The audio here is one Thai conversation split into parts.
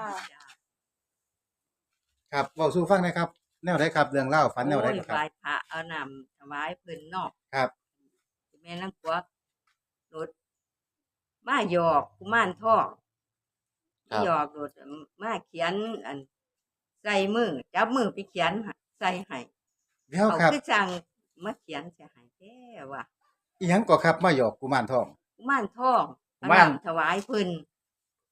ค่ะ ครับเว้าสู่ฟังหนะครับ แนวใดครับเรื่องเล่าวฝันแนวใดโอ้ยครับไหว้พระเอานำถวายเพิ่นเนอกครับ แม่นางกวักรถมาหยอกกุมารทองครับ หยอกรถมาเขียน อัน ใส่มือจับมือไปเขียนให้ใส่ให้เดี๋ยวเขาครับคือจังมาเขียนใส่ให้แท้ว่ะอีหยังก็ครับมาหยอกกุมารทอง กุมารทองเอากุมาร นำถวายเพิ่น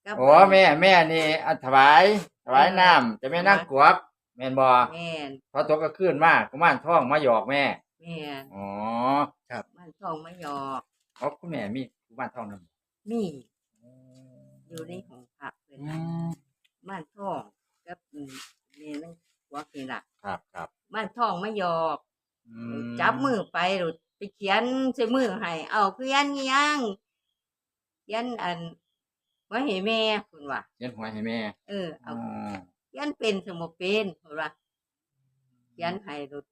กับโอ้แม่แม่นี่อันถวายถวายน้ำจะแม่นั่งกวักแม่นบ่แม่นพอตกก็ขึ้นมากกุมารทองมาหยอกแม่แม่นอ๋อกุมารทองมาหยอกเพราะคุณแม่มีกุมารทองนำมีอยู่ในของพระเพิ่นอืน่ะมม่านทองกับอืมแม่นั่งกวักนี่ล่ะครับครับม่านทองมาหยอก อืจับมือไปหลุดไปเขียนใส่มือให้ เอาเขียนอิหยังเขียนอัน ไว้ให้แม่คุณว่าเขียนหัวให้แม่เออเอาอ๋อเขียนเป็นสมเป็นคุณว่าเขียนให้หลุด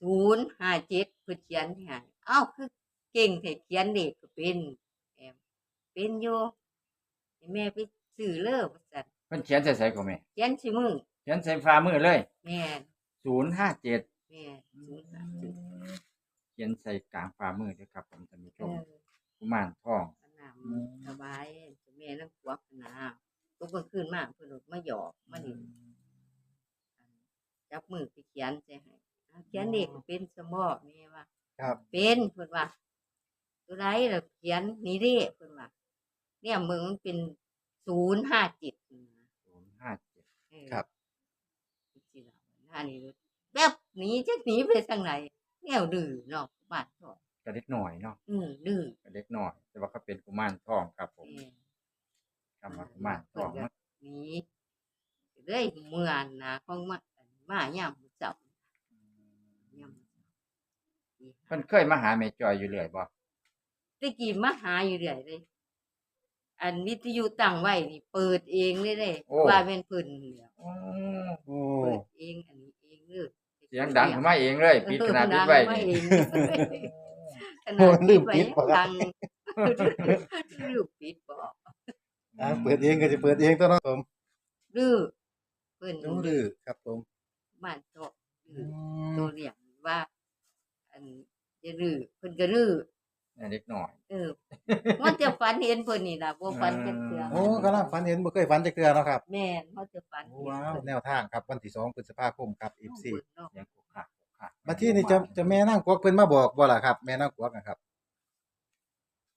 ศูนย์ห้าเจ็ดเพื่อเขียนให้เอ้าคือเก่งแต่เขียนเด็กก็เป็นแอมเป็นอยู่ให้แม่ไปซื้อเลิกสัตว์เพิ่นเขียนใส่ใส่ของแม่เขียนใส่มือเขียนใส่ฝ่ามือเลยแม่น057แม่นศูนย์ห้าเจ็ดเขียนใส่กลางฝ่ามือด้วยครับผมท่านผู้ชเอมอกุมารทองก็นำสบายแม่นั่งค วักนะตุกกลางคืนมากเพิ่นโดดมาหยอกมาดิจับมือไปเขียนใส่ให้อ่าเขียนเด็กเป็นสมอแม่ว่าครับเป็นเพิ่นว่าตัวไรล่ะเขียนนี่เด้เพิ่นว่าเนี่ยมึงมันเป็นศูนย์ห้าจิต057ครับสิล่ะหน้านี่แบบหนี้จะหนีไปทางไหนแนวดื้อเนาะบ้านก็ก็เล็กหน่อยเนาะอืมดื้อก็เล็กหน่อย แต่ว่าเขาเป็นกุมารทองครับผม เออคำว่ากุมารทองมันหนีเรื่อยเมื่อนนะของมามาย่ำมื้อเจ้าย่ำมื้อเพิ่นเคยมาหาแม่จอยอยู่เรื่อยบ่ตะกี้มาหาอยู่เรื่อยเลย อันวิทยุตั้งไว้นี่เปิดเองเลยเลยว่าเป็นเพิ่นเนี่ยโอ้โอ้เปิดเองอันนี้เองเลยเสียงดังขึ้นมาเองเลยปิดขนาดปิดไว้เออดังมานี่เองขนาดปิดไว้ยังดังลืมปิดบ่อ่าเปิดเองก็จะเปิดเองตัวเนาะผมดื้อเพิ่นรู้ดื้อครับผมบ้านโตะดื้อือมตัวเรียกว่า อันจะรื้อเพิ่นก็รื้อเล็กหน่อย เออมันจะฝันเห็นเพิ่นนี่ล่ะบ่ฝันจักเทื่อโอ้กำลังฝันเห็นบ่เคยฝันจักเทื่อเนาะครับแม่นเขาจะฝันโอ้ว้าวแนวทางครับวันที่2พฤษภาคมครับ FC เนาะเสียงกุกคักกุกคักบัดที่นี่จะจะแม่นั่งกวักเพิ่นมาบอกบ่ล่ะครับ แม่นั่งกวักนะครับ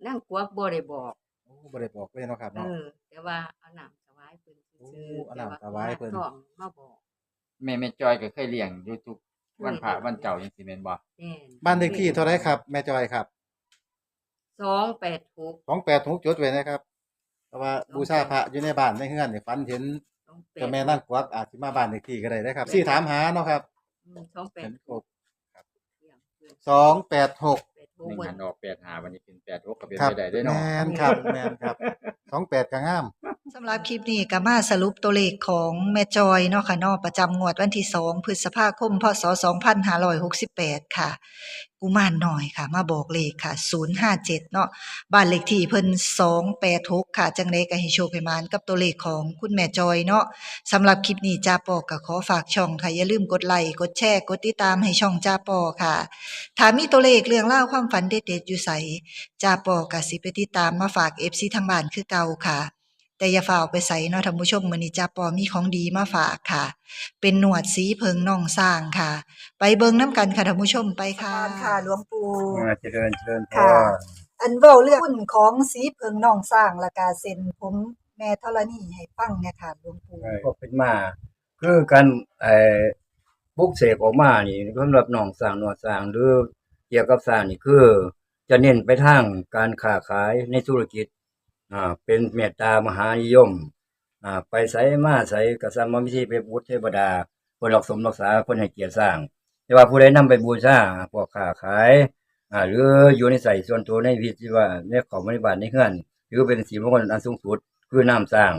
นั่งกวักบ่ได้บอกโอ้ บ่ได้บอกเลยเนาะครับเอเนาะ อ แต่ว่าเอาน้ำถวายเพิ่นซื่อโอ้ๆเอาน้ำถวายเพิ่น แต่ว่ามาบอกแม่แม่จอยก็เคยเลี้ยงอยู่ทุกวันพระวันเจ้าจังซี่แม่นบ่แม่นบ้านเลขที่เท่าไหรครับ แม่จอยครับ286 286จดไว้นะครับเพราะว่าบูชาพระอยู่ในบ้านในเฮือนนี่ฝันเห็นเจ้าแม่นั่งกวักอาจสิมาบ้านเลขที่ก็ได้นะครับสี่ถามหาเนาะครับอืม286เป็นครบเยี่ยมเพิ่น สองแปดหก หนึ่ง86เพิ่หันนออก85วันนี้เป็น86ก็เป็นครับไปได้เด้อแมเนาะนครับแมนครับสองแปดก็งาม สำหรับคลิปนี้ก็มาสรุปตัวเลขของแม่จอยเนาะค่ะเนาะประจำงวดวันที่2พฤษภาคมพศ2568 ค่ะ กุมารหน่อยค่ะ มาบอกเลขค่ะ 057 เนาะบ้านเลขที่เพิ่น286 ค่ะ จังไดก็ให้โชคให้มานกับตัวเลขของคุณแม่จอยเนาะสำหรับคลิปนี้จ้าปอก็ขอฝากช่องค่ะ อย่าลืมกดไลค์กดแชร์กดติดตามให้ช่องจ้าปอค่ะถ้ามีตัวเลขเรื่องเล่าวความฝันเด็ดๆอยู่ไสจ้าปอก็สิไปติดตามมาฝาก FC ทางบ้านคือเก่าค่ะ แต่อย่าฝ่าเอาไปใส่เนาะท่านผู้ชมมื้อนี้จ้าปอมีของดีมาฝากค่ะ เป็นหนวดสีเพิงน่องสร้างค่ะ ไปเบิ่งน้ำกันค่ะท่านผู้ชมไปค่ะ ค่ะหลวงปู่เจริญเจริญพค่ะรอันเว้าเรื่องหุ้นของสีเพิงน่องสร้างและกาเซ็นผมแม่ธรณีให้ฟังเนี่ยค่ะหลวงปู่ ก็เป็นมา คือการไอ้บุกเสกออกมานี่สำหรับหนองสร้างหนวดสร้างหรือเกี่ยวกับสร้างนี่คือ จะเน้นไปทางการค้าขายในธุรกิจ อ่าเป็นเมตตามหานิยมอ่าไปไสมาไสก็สามวิธีไปบูชเทวดาเพิ่นรักสมรักษาเพิ่นให้เกียรติสร้าง แต่ว่าผู้ใดนำไปบูชาพวกค้าขายอ่าหรืออยู่ในใส่ส่วนตัวในวิธีว่าในของบริบาลในเฮือนหรือเป็นสีมงคลอันสูงสุดคือน้ำสร้าง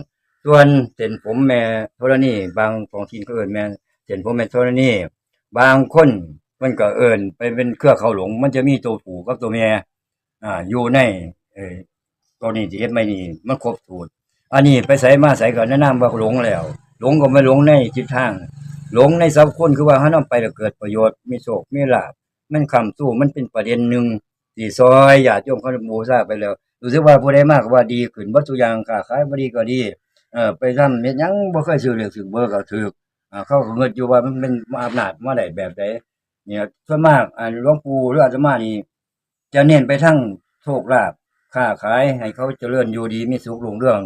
ส่วนเส้นผมแม่โทรนี่บางของทีนก็เอิ้นแม่เส้นผมแม่โทรนี่บางคนมันก็เอิ้นไปเป็นเครือเขาหลง มันจะมีตัวผูกับตัวแม่อ่าอยู่ในเอ ตัวนี้ที่เฮ็ดไม่นี่มันครบสูตรอันนี้ไปใส่มาใส่ก็แนะนำว่าหลงแล้ว หลงก็ไม่หลงในจิตทาง หลงในสัพคนคือว่าเฮานำไปแล้วเกิดประโยชน์มีโชคมีลาภมันคำสู้มันเป็นประเด็นหนึ่งที่ซอยญาติโยมเขาบูชาไปแล้วรู้สึกว่าผู้ใดมากก็ว่าดีขึ้นบ่ทุกอย่างค้าขายบ่ดีก็ดีเออไปทำเฮ็ดหยังบ่เคยซื้อเรื่องซื้อเบอร์ก็ถูกอ่าเขาก็เงิดอยู่ว่ามันเป็นอำนาจมาได้แบบใดเนี่ยส่วนมากอ่าหลวงปู่หรืออาตมานี่จะเน้นไปทั้งโชคลาภ ค้าขายให้เขาเจริญอยู่ดีมีสุขรุ่งเรื่อง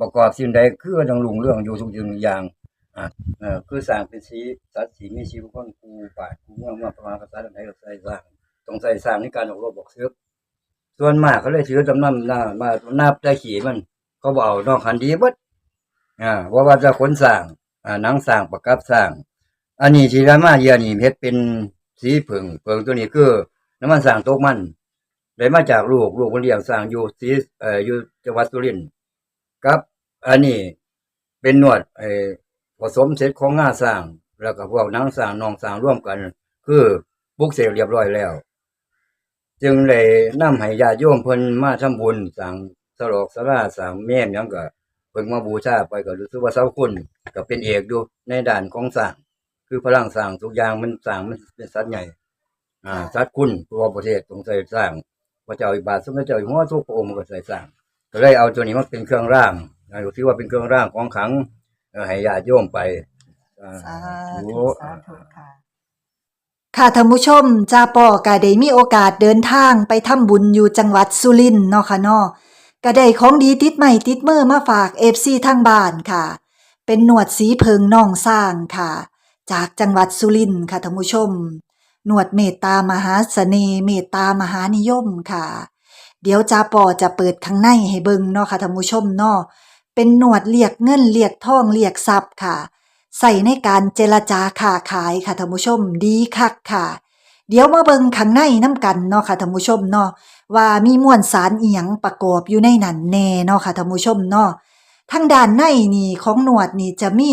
ประกอบสิ่งใดคือต้องรุ่งเรื่องอยู่ทุกสิ่งทุกอย่างอ่าเออคือสร้างเป็นสีสัตว์สีมีชีวิตคนกูป่ากูเมืองมาประมาณภาษาใดก็ใส่สร้างต้องใส่สร้างในการออกรบบอกเสือส่วนมากเขาเลยถือจำนำหน้ามานับได้ขี่มัน เขาบอกเอานอกคันดีบดอ่าว่าว่าจะขนสร้างอ่านังสร้างประกับสร้าง อันนี้ที่รามาเยียนี่เฮ็ดเป็นสีผึ่งเผงตัวนี้คือน้ำมันสร้างตกมัน ได้มาจากลูกลูกคนเลี้ยงสร้างอยู่สีเอ่ออยู่จังหวัดสุรินทร์ครับอันนี้เป็นหนวดไอ้ผสมเสร็จของงาสร้าง แล้วก็พวกนังสร้างนองสร้างร่วมกัน คือบุกเสกเรียบร้อยแล้ว จึงเลยนำให้ญาติโยมเพิ่นมาทำบุญสร้างสลอกสลาสร้างแม่มยังก็เพิ่นมาบูชาไปก็รู้สึกว่าเสาคุณก็เป็นเอกอยู่ในด้านของสร้าง คือพลังสร้างทุกอย่างมันสร้างมันเป็นสัตว์ใหญ่ อ่าสัตว์คุณตัวประเทศต้องใส่สร้าง พระเจ้าอิบาทสมเด็จเจ้าอยู่หัวทุกพระองค์ก็ใส่สร้างก็เลยเอาตัวนี้มาเป็นเครื่องร่างนะถือว่าเป็นเครื่องร่างของขลังเอ่อให้ญาติโยมไปอ่าสาธุธุสาธุค่ะค่ะท่านผู้ชมจ้าปอก็ได้มีโอกาสเดินทางไปทำบุญอยู่จังหวัดสุรินทร์เนาะค่ะเนาะก็ได้ของดีติดใหม่ติดมือมาฝาก FC ทางบ้านค่ะ เป็นหนวดสีเพิงน่องสร้างค่ะ จากจังหวัดสุรินทร์ค่ะท่านผู้ชม หนวดเมตตามหาเสน่ห์เมตตามหานิยมค่ะ เดี๋ยวจ้าปอจะเปิดข้างในให้เบิ่งเนาะค่ะท่านผู้ชมเนาะเป็นหนวดเรียกเงินเรียกทองเรียกทรัพย์ค่ะ ใส่ในการเจรจาค้าขายค่ะท่านผู้ชมดีคักค่ะ เดี๋ยวมาเบิ่งข้างในน้ำกันเนาะค่ะท่านผู้ชมเนาะว่ามีมวลสารอีหยังประกอบอยู่ในนั้นแน่เนาะค่ะท่านผู้ชมเนาะทางด้านในนี่ของหนวดนี่จะมี